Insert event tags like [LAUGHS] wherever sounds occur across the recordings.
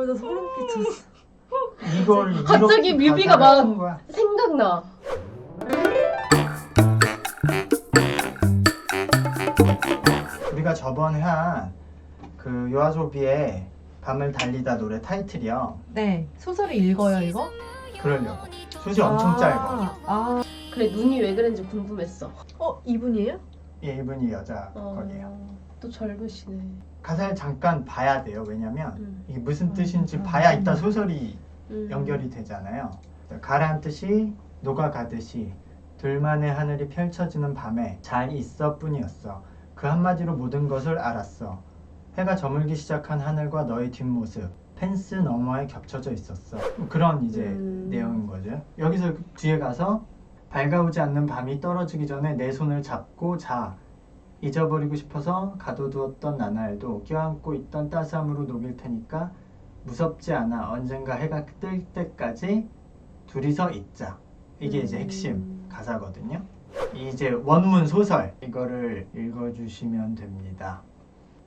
어, 나 소름 끼쳤어. 이걸 갑자기 뮤비가 막- 쓴 거야. 생각나. 우리가 저번에 한 그 요아소비의 밤을 달리다 노래 타이틀이요. 네. 소설을 읽어요, 이거? 그러려고. 소식 엄청 아, 짧아. 아, 그래 눈이 왜 그랬는지 궁금했어. 어, 이분이에요? 예, 이분이 여자 어, 거예요. 또 젊으시네. 가사를 잠깐 봐야 돼요. 왜냐면 음, 이게 무슨 뜻인지 음. 봐야 이따 소설이 음. 연결이 되잖아요. 가라앉 듯이 녹아가듯이 둘만의 하늘이 펼쳐지는 밤에 잘 있어 뿐이었어. 그 한마디로 모든 것을 알았어. 해가 저물기 시작한 하늘과 너의 뒷모습 펜스 너머에 겹쳐져 있었어. 그런 이제 음. 내용인 거죠. 여기서 뒤에 가서 밝아오지 않는 밤이 떨어지기 전에 내 손을 잡고 자. 잊어버리고 싶어서 가둬두었던 나날도 껴안고 있던 따스함으로 녹일 테니까 무섭지 않아 언젠가 해가 뜰 때까지 둘이서 있자 이게 이제 음. 핵심 가사거든요 이제 원문 소설 이거를 읽어주시면 됩니다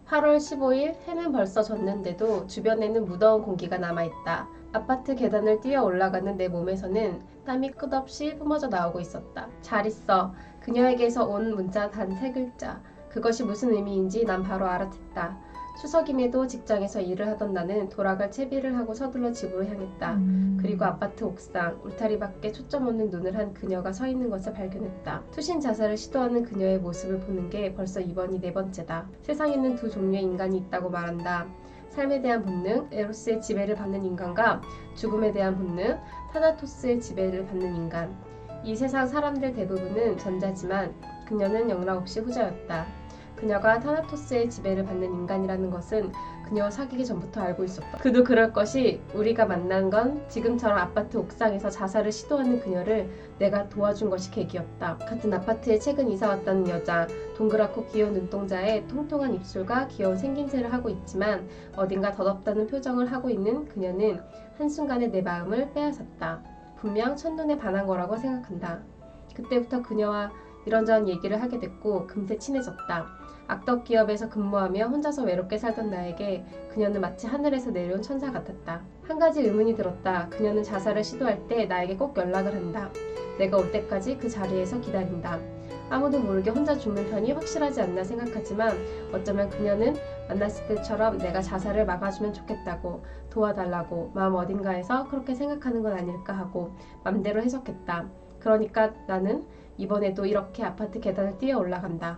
8월 15일 해는 벌써 졌는데도 주변에는 무더운 공기가 남아있다. 아파트 계단을 뛰어 올라가는 내 몸에서는 땀이 끝없이 뿜어져 나오고 있었다. 잘 있어. 그녀에게서 온 문자 단 세 글자. 그것이 무슨 의미인지 난 바로 알아챘다. 추석임에도 직장에서 일을 하던 나는 돌아갈 채비를 하고 서둘러 집으로 향했다. 음. 그리고 아파트 옥상 울타리 밖에 초점 없는 눈을 한 그녀가 서 있는 것을 발견했다. 투신 자살을 시도하는 그녀의 모습을 보는 게 벌써 이번이 네 번째다. 세상에는 두 종류의 인간이 있다고 말한다. 삶에 대한 본능, 에로스의 지배를 받는 인간과 죽음에 대한 본능, 타나토스의 지배를 받는 인간. 이 세상 사람들 대부분은 전자지만 그녀는 영락없이 후자였다. 그녀가 타나토스의 지배를 받는 인간이라는 것은 그녀와 사귀기 전부터 알고 있었다. 그도 그럴 것이 우리가 만난 건 지금처럼 아파트 옥상에서 자살을 시도하는 그녀를 내가 도와준 것이 계기였다. 같은 아파트에 최근 이사 왔다는 여자, 동그랗고 귀여운 눈동자에 통통한 입술과 귀여운 생김새를 하고 있지만 어딘가 더덥다는 표정을 하고 있는 그녀는 한순간에 내 마음을 빼앗았다. 분명 첫눈에 반한 거라고 생각한다. 그때부터 그녀와 이런저런 얘기를 하게 됐고 금세 친해졌다. 악덕 기업에서 근무하며 혼자서 외롭게 살던 나에게 그녀는 마치 하늘에서 내려온 천사 같았다. 한 가지 의문이 들었다. 그녀는 자살을 시도할 때 나에게 꼭 연락을 한다. 내가 올 때까지 그 자리에서 기다린다. 아무도 모르게 혼자 죽는 편이 확실하지 않나 생각하지만 어쩌면 그녀는 만났을 때처럼 내가 자살을 막아주면 좋겠다고 도와달라고 마음 어딘가에서 그렇게 생각하는 건 아닐까 하고 맘대로 해석했다. 그러니까 나는 이번에도 이렇게 아파트 계단을 뛰어 올라간다.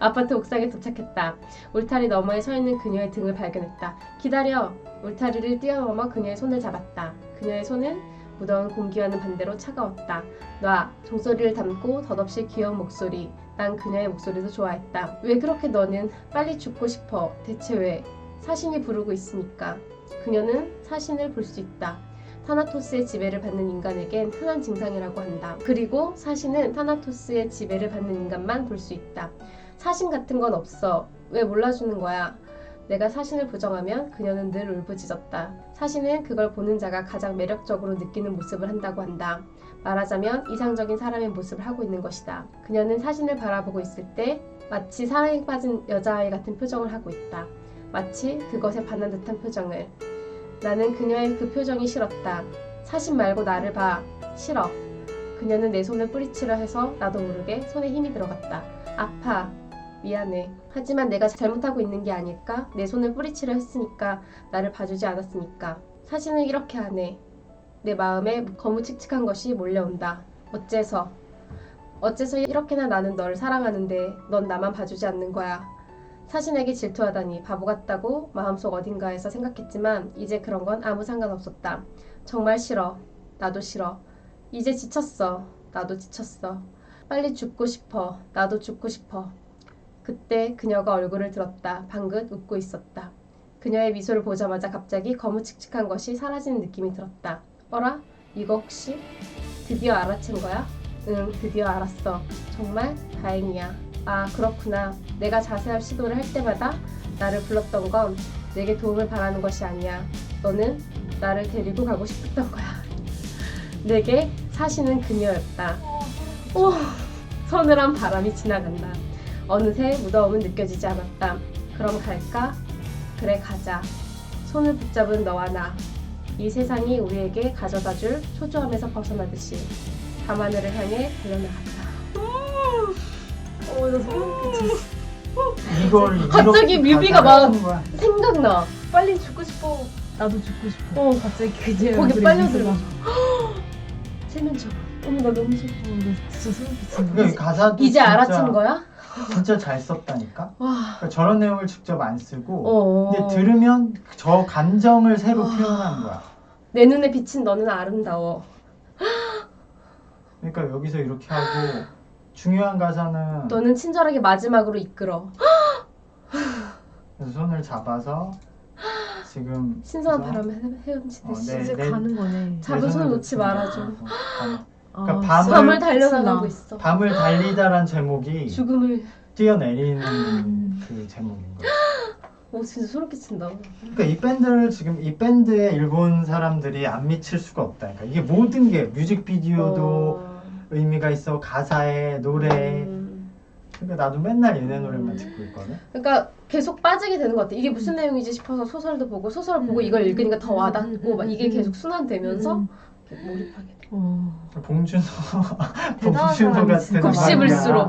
아파트 옥상에 도착했다. 울타리 너머에 서 있는 그녀의 등을 발견했다. 기다려! 울타리를 뛰어넘어 그녀의 손을 잡았다. 그녀의 손은 무더운 공기와는 반대로 차가웠다. 놔! 종소리를 담고 덧없이 귀여운 목소리. 난 그녀의 목소리도 좋아했다. 왜 그렇게 너는 빨리 죽고 싶어? 대체 왜? 사신이 부르고 있으니까. 그녀는 사신을 볼 수 있다. 타나토스의 지배를 받는 인간에겐 흔한 증상이라고 한다. 그리고 사신은 타나토스의 지배를 받는 인간만 볼 수 있다. 사신 같은 건 없어. 왜 몰라주는 거야? 내가 사신을 부정하면 그녀는 늘 울부짖었다. 사신은 그걸 보는 자가 가장 매력적으로 느끼는 모습을 한다고 한다. 말하자면 이상적인 사람의 모습을 하고 있는 것이다. 그녀는 사신을 바라보고 있을 때 마치 사랑에 빠진 여자아이 같은 표정을 하고 있다. 마치 그것에 반한 듯한 표정을. 나는 그녀의 그 표정이 싫었다. 사신 말고 나를 봐. 싫어. 그녀는 내 손을 뿌리치려 해서 나도 모르게 손에 힘이 들어갔다. 아파. 미안해. 하지만 내가 잘못하고 있는 게 아닐까? 내 손을 뿌리치려 했으니까 나를 봐주지 않았으니까. 사신은 이렇게 하네. 내 마음에 거무칙칙한 것이 몰려온다. 어째서? 어째서 이렇게나 나는 널 사랑하는데 넌 나만 봐주지 않는 거야. 사신에게 질투하다니 바보 같다고 마음속 어딘가에서 생각했지만 이제 그런 건 아무 상관없었다. 정말 싫어. 나도 싫어. 이제 지쳤어. 나도 지쳤어. 빨리 죽고 싶어. 나도 죽고 싶어. 그때 그녀가 얼굴을 들었다. 방긋 웃고 있었다. 그녀의 미소를 보자마자 갑자기 거무칙칙한 것이 사라지는 느낌이 들었다. 어라? 이거 혹시? 드디어 알아챈 거야? 응, 드디어 알았어. 정말 다행이야. 아, 그렇구나. 내가 자세한 시도를 할 때마다 나를 불렀던 건 내게 도움을 바라는 것이 아니야. 너는 나를 데리고 가고 싶었던 거야. [LAUGHS] 내게 사시는 그녀였다. 오, 서늘한 바람이 지나간다. 어느새 무더움은 느껴지지 않았다. 그럼 갈까? 그래, 가자. 손을 붙잡은 너와 나. 이 세상이 우리에게 가져다 줄 초조함에서 벗어나듯이 밤하늘을 향해 달려나갔다. 어, 나 소름 끼쳤어. 이걸 갑자기 이렇게 뮤비가 막- 거야. 생각나. 빨리 죽고 싶어. 나도 죽고 싶어. 어, 갑자기 그제 거기 빨려 들어. [GASPS] 세면서. 어머 나 너무 슬퍼. 어, 나 진짜 소름 끼친다. 가사도 이제 진짜, 알아챈 거야? 진짜 잘 썼다니까. 와. 그러니까 저런 내용을 직접 안 쓰고 어. 근데 들으면 저 감정을 새로 아. 표현한 거야. 내 눈에 비친 너는 아름다워. 그러니까 여기서 이렇게 하고 중요한 가사는 너는 친절하게 마지막으로 이끌어. 손을 잡아서 지금 신선한 그래서 바람에 헤- 헤엄치듯이. 어, 네. 이제 가는 거네. 잡은 내 손을 손을 놓지 말아줘. 아, 그러니까 진짜 밤을- 밤을 미친다. 달려나가고 있어. 밤을 달리다란 제목이 [GASPS] 죽음을. 뛰어내리는 음. [GASPS] 그 제목인 거야. [GASPS] 오 진짜 소름 끼친다. 그러니까 이 밴드를 지금 이 밴드에 일본 사람들이 안 미칠 수가 없다. 그러니까 이게 모든 게 뮤직비디오도 어. 의미가 있어 가사에 노래. 음. 그러니까 나도 맨날 얘네 노래만 듣고 있거든. 그러니까 계속 빠지게 되는 것 같아. 이게 무슨 내용이지 싶어서 소설도 보고 소설 보고 음. 이걸 읽으니까 더 음. 와닿고 막 이게 음. 계속 순환되면서 음. 이렇게 몰입하게 돼. 어. 봉준호, [LAUGHS] 대단한 봉준호. 같은 곱씹을수록.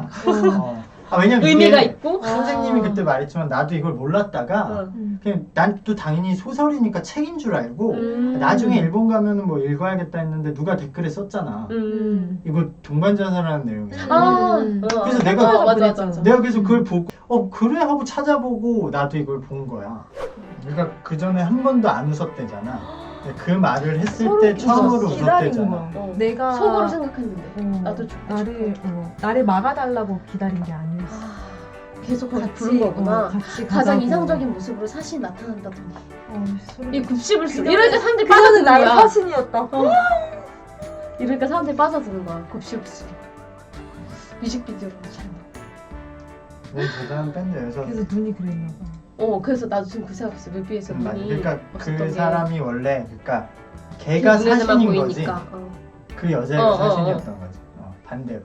어. 아 왜냐면 의미가 이게 있고. 선생님이 아. 그때 말했지만 나도 이걸 몰랐다가 어. 음. 그냥 난 또 당연히 소설이니까 책인 줄 알고 음. 나중에 일본 가면은 뭐 읽어야겠다 했는데 누가 댓글에 썼잖아. 음. 이거 동반자살하는 내용이야. 아, 음. 어, 그래서 어, 내가- 어, 맞아 맞아 맞아. 내가 계속 그걸 보고 어 그래 하고 찾아보고 나도 이걸 본 거야. 그러니까 그 전에 한 번도 안 웃었대잖아. 근데 그 말을 했을 때. 처음으로 웃었대잖아. 거야. 어. 내가 속으로 생각했는데 어, 나도 죽고 나를 어, 나를 막아달라고 기다린 게 아니었어. 아, 계속 같이 부른 거구나. 어, 같이 가장 가자고. 이상적인 모습으로 사실 나타난다더니 어, 이 굽씹을수록 그거는- 이러니까 사람들이 그거는 빠져드는 나의 거야. 사신이었다. 어. 이러니까 사람들이 빠져드는 거야. 곱씹을수록 뮤직비디오로 잘 나와. 너무 대단한 밴드여서 그래서 눈이 그랬나 봐. 어 그래서 나도 지금 그 생각했어. 뮤비에서 음, 맞아. 눈이 그러니까 없었던 그 게 사람이 원래 그러니까 그 걔가 눈에서만 사신인 거지. 보이니까. 어. 그 여자가 어, 어, 사신이었던 거지. 어, 반대로.